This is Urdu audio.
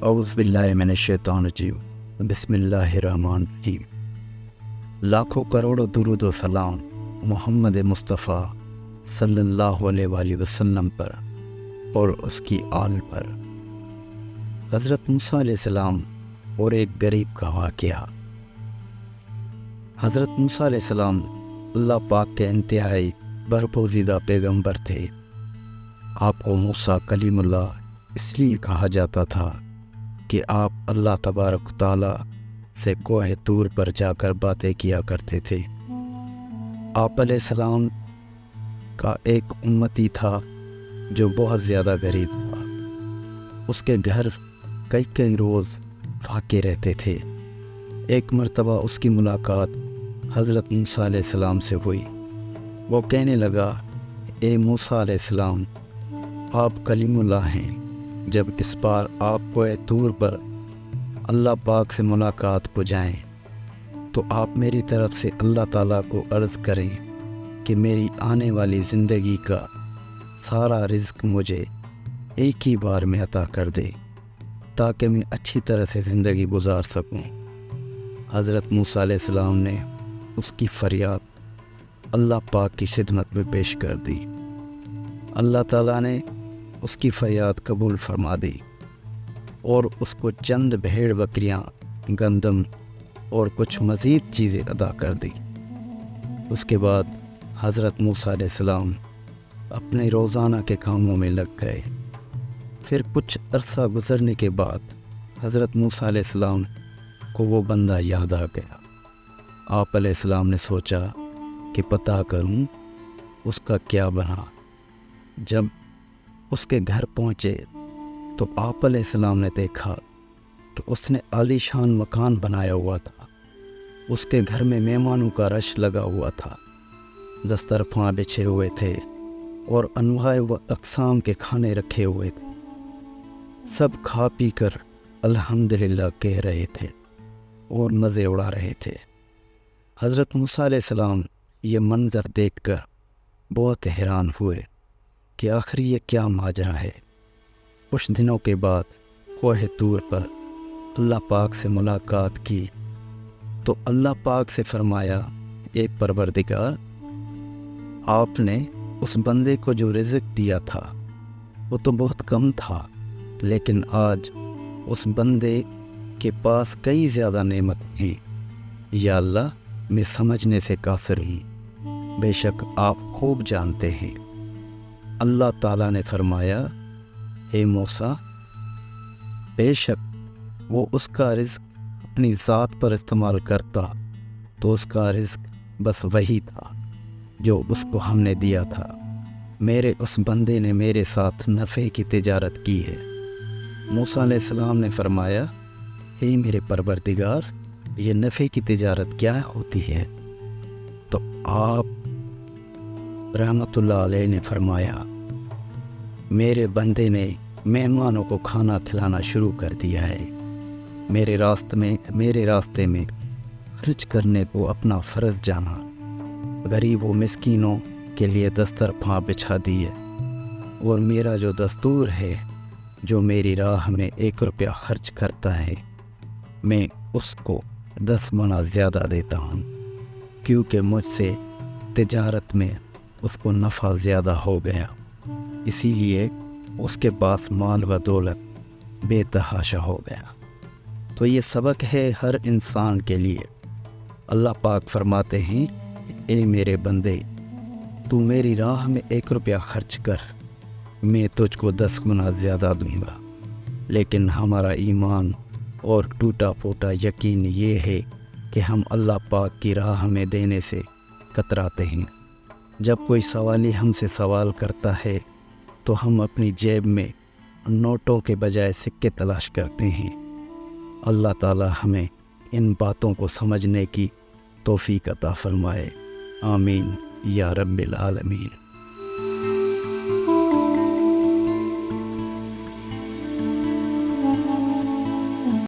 اعوذ باللہ من الشیطان الرجیم، بسم اللہ الرحمن الرحیم۔ لاکھوں کروڑوں درود و سلام محمد مصطفیٰ صلی اللہ علیہ وآلہ وسلم پر اور اس کی آل پر۔ حضرت موسیٰ علیہ السلام اور ایک غریب کا واقعہ۔ حضرت موسیٰ علیہ السلام اللہ پاک کے انتہائی برپوزیدہ پیغمبر تھے۔ آپ کو موسیٰ کلیم اللہ اس لیے کہا جاتا تھا کہ آپ اللہ تبارک تعالیٰ سے کوہ طور پر جا کر باتیں کیا کرتے تھے۔ آپ علیہ السلام کا ایک امتی تھا جو بہت زیادہ غریب تھا۔ اس کے گھر کئی کئی روز فاقے رہتے تھے۔ ایک مرتبہ اس کی ملاقات حضرت موسیٰ علیہ السلام سے ہوئی۔ وہ کہنے لگا، اے موسیٰ علیہ السلام، آپ کلیم اللہ ہیں۔ جب اس بار آپ کو طور پر اللہ پاک سے ملاقات کو جائیں تو آپ میری طرف سے اللہ تعالیٰ کو عرض کریں کہ میری آنے والی زندگی کا سارا رزق مجھے ایک ہی بار میں عطا کر دے، تاکہ میں اچھی طرح سے زندگی گزار سکوں۔ حضرت موسیٰ علیہ السلام نے اس کی فریاد اللہ پاک کی خدمت میں پیش کر دی۔ اللہ تعالیٰ نے اس کی فریاد قبول فرما دی اور اس کو چند بھیڑ بکریاں، گندم اور کچھ مزید چیزیں ادا کر دی۔ اس کے بعد حضرت موسیٰ علیہ السلام اپنے روزانہ کے کاموں میں لگ گئے۔ پھر کچھ عرصہ گزرنے کے بعد حضرت موسیٰ علیہ السلام کو وہ بندہ یاد آ گیا۔ آپ علیہ السلام نے سوچا کہ پتہ کروں اس کا کیا بنا۔ جب اس کے گھر پہنچے تو آپ علیہ السلام نے دیکھا کہ اس نے عالی شان مکان بنایا ہوا تھا۔ اس کے گھر میں مہمانوں کا رش لگا ہوا تھا۔ دسترخواں بچھے ہوئے تھے اور انواع و اقسام کے کھانے رکھے ہوئے تھے۔ سب کھا پی کر الحمدللہ کہہ رہے تھے اور مزے اڑا رہے تھے۔ حضرت موسیٰ علیہ السلام یہ منظر دیکھ کر بہت حیران ہوئے کہ آخر یہ کیا ماجرا ہے۔ کچھ دنوں کے بعد کوہ طور پر اللہ پاک سے ملاقات کی تو اللہ پاک سے فرمایا ایک پروردگار، آپ نے اس بندے کو جو رزق دیا تھا، وہ تو بہت کم تھا، لیکن آج اس بندے کے پاس کئی زیادہ نعمت ہیں۔ یا اللہ، میں سمجھنے سے قاصر ہوں۔ بے شک آپ خوب جانتے ہیں۔ اللہ تعالیٰ نے فرمایا، اے موسا بے شک وہ اس کا رزق اپنی ذات پر استعمال کرتا، تو اس کا رزق بس وہی تھا جو اس کو ہم نے دیا تھا۔ میرے اس بندے نے میرے ساتھ نفع کی تجارت کی ہے۔ موسیٰ علیہ السلام نے فرمایا، اے میرے پروردگار، یہ نفع کی تجارت کیا ہوتی ہے؟ تو آپ رحمۃ اللہ علیہ نے فرمایا، میرے بندے نے مہمانوں کو کھانا کھلانا شروع کر دیا ہے۔ میرے راست میں، میرے راستے میں خرچ کرنے کو اپنا فرض جانا غریب و مسکینوں کے لیے دسترخواں بچھا دیے۔ اور میرا جو دستور ہے، جو میری راہ میں ایک روپیہ خرچ کرتا ہے، میں اس کو دس گنا زیادہ دیتا ہوں۔ کیونکہ مجھ سے تجارت میں اس کو نفع زیادہ ہو گیا۔ اسی لیے اس کے پاس مال و دولت بے تحاشا ہو گیا۔ تو یہ سبق ہے ہر انسان کے لیے۔ اللہ پاک فرماتے ہیں، اے میرے بندے، تو میری راہ میں ایک روپیہ خرچ کر، میں تجھ کو دس گنا زیادہ دوں گا۔ لیکن ہمارا ایمان اور ٹوٹا پھوٹا یقین یہ ہے کہ ہم اللہ پاک کی راہ میں دینے سے کتراتے ہیں۔ جب کوئی سوالی ہم سے سوال کرتا ہے، تو ہم اپنی جیب میں نوٹوں کے بجائے سکے تلاش کرتے ہیں۔ اللہ تعالی ہمیں ان باتوں کو سمجھنے کی توفیق عطا فرمائے۔ آمین۔ یا رب العالمین۔